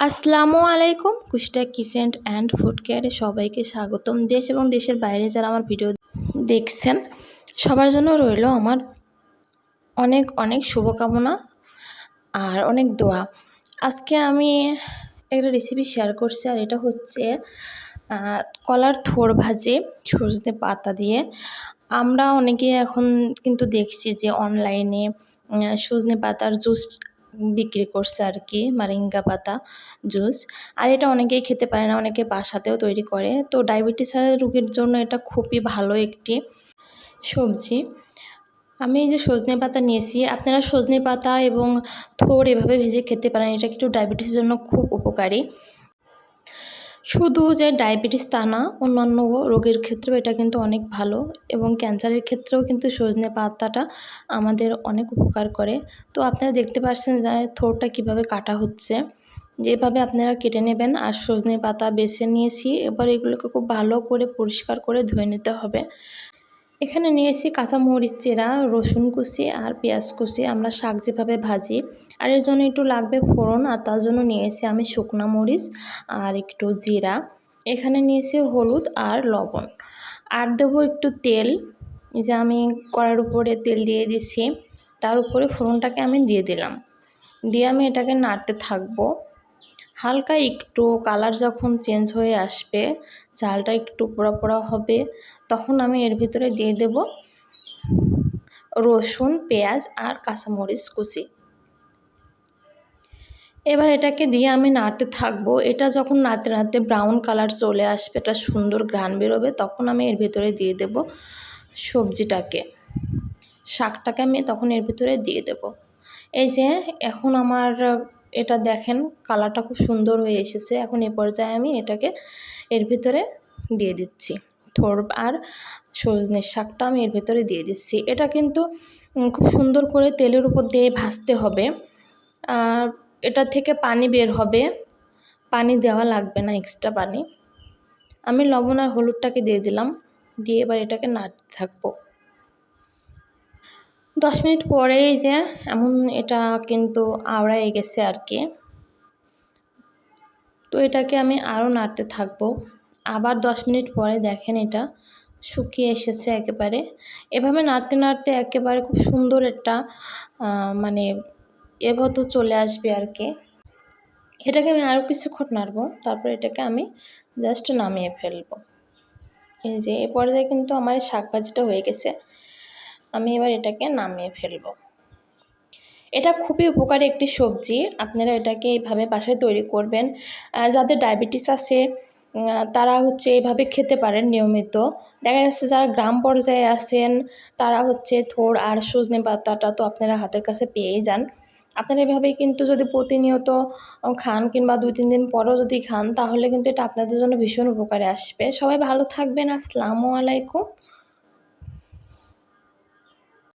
আসসালামু আলাইকুম কুষ্টা kitchen and food কেয়ারে সবাইকে স্বাগতম। দেশ এবং দেশের বাইরে যারা আমার ভিডিও দেখছেন, সবার জন্য রইল আমার অনেক অনেক শুভকামনা আর অনেক দোয়া। আজকে আমি একটা রেসিপি শেয়ার করছি আর এটা হচ্ছে কলার থোর ভাজে সজনে পাতা দিয়ে। আমরা অনেকে এখন কিন্তু দেখছি যে অনলাইনে সজনে পাতার জুস বিক্রি করছে আর কি, মারিঙ্গা পাতা, জুস। আর এটা অনেকেই খেতে পারে না, অনেকে বাসাতেও তৈরি করে। তো ডায়াবেটিস রোগীর জন্য এটা খুবই ভালো একটি সবজি। আমি এই যে সজনে পাতা নিয়েছি, আপনারা সজনে পাতা এবং থোর এভাবে ভেজে খেতে পারেন, এটা কিন্তু ডায়াবেটিসের জন্য খুব উপকারী। শুধু যে ডায়াবেটিস তা না, অন্যান্য রোগের ক্ষেত্রেও এটা কিন্তু অনেক ভালো এবং ক্যান্সারের ক্ষেত্রেও কিন্তু সজনে পাতাটা আমাদের অনেক উপকার করে। তো আপনারা দেখতে পাচ্ছেন যে থোরটা কীভাবে কাটা হচ্ছে। যেভাবে আপনারা কেটে নেবেন আর সজনে পাতা বেছে নিয়েছি, এবার এগুলোকে খুব ভালো করে পরিষ্কার করে ধুয়ে নিতে হবে। এখানে নিয়েছি কাঁচামরিচ চেরা, রসুন কুচি আর পেঁয়াজ কুচি। আমরা শাক যেভাবে ভাজি, আর এর জন্য একটু লাগবে ফোড়ন, আর তার জন্য নিয়েছি আমি শুকনো মরিচ আর একটু জিরা। এখানে নিয়েছি হলুদ আর লবণ। আর দেবো একটু তেল যে আমি কড়ার উপরে তেল দিয়ে দিচ্ছি তার উপরে ফোড়নটাকে আমি দিয়ে দিলাম। দিয়ে আমি এটাকে নাড়তে থাকব। হালকা একটু কালার যখন চেঞ্জ হয়ে আসবে ঝালটা একটু পোড়া পোড়া হবে, তখন আমি এর ভিতরে দিয়ে দেব রসুন, পেঁয়াজ আর কাঁচামরিচ কুচি। এবার এটাকে দিয়ে আমি নাড়তে থাকব। এটা যখন নাড়তে নাড়তে ব্রাউন কালার চলে আসবে এটা সুন্দর ঘ্রাণ বেরোবে, তখন আমি এর ভিতরে দিয়ে দেব সবজিটাকে। শাকটাকে আমি তখন এর ভিতরে দিয়ে দেব। এই যে, এখন আমার এটা দেখেন, কালারটা খুব সুন্দর হয়ে এসেছে। এখন এ পর্যায়ে আমি এটাকে এর ভিতরে দিয়ে দিচ্ছি। থোর আর সজনের শাকটা আমি এর ভিতরে দিয়ে দিচ্ছি। এটা কিন্তু খুব সুন্দর করে তেলের উপর দিয়ে ভাজতে হবে। আর এটা থেকে পানি বের হবে। পানি দেওয়া লাগবে না এক্সট্রা পানি। আমি লবণ আর হলুদটাকে দিয়ে দিলাম। দিয়ে এবার এটাকে নাড়তে থাকব। দশ মিনিট পরেই যে এমন এটা কিন্তু আওড়ায় গেছে আর কি। তো এটাকে আমি আরও নাড়তে থাকব। আবার দশ মিনিট পরে দেখেন এটা শুকিয়ে এসেছে একেবারে। এভাবে নাড়তে নাড়তে একেবারে খুব সুন্দর একটা মানে এভাবে চলে আসবে আর কি। এটাকে আমি আরও কিছুক্ষণ নাড়বো, তারপর এটাকে আমি জাস্ট নামিয়ে ফেলব। এই যে এ পর্যায়ে কিন্তু আমার শাক ভাজিটা হয়ে গেছে। আমি এবার এটাকে নামিয়ে ফেলব। এটা খুবই উপকারী একটি সবজি। আপনারা এটাকে এইভাবে বাসায় তৈরি করবেন। যাদের ডায়াবেটিস আছে তারা হচ্ছে এইভাবে খেতে পারেন নিয়মিত। দেখা যাচ্ছে যারা গ্রাম পর্যায়ে আছেন, তারা হচ্ছে থোড় আর সজনে পাতাটা তো আপনারা হাতের কাছে পেয়েই যান। আপনারা এভাবেই কিন্তু যদি প্রতিনিয়ত খান কিংবা দুই, তিন দিন পরও যদি খান, তাহলে কিন্তু এটা আপনাদের জন্য ভীষণ উপকারে আসবে। সবাই ভালো থাকবেন। আসসালামু আলাইকুম।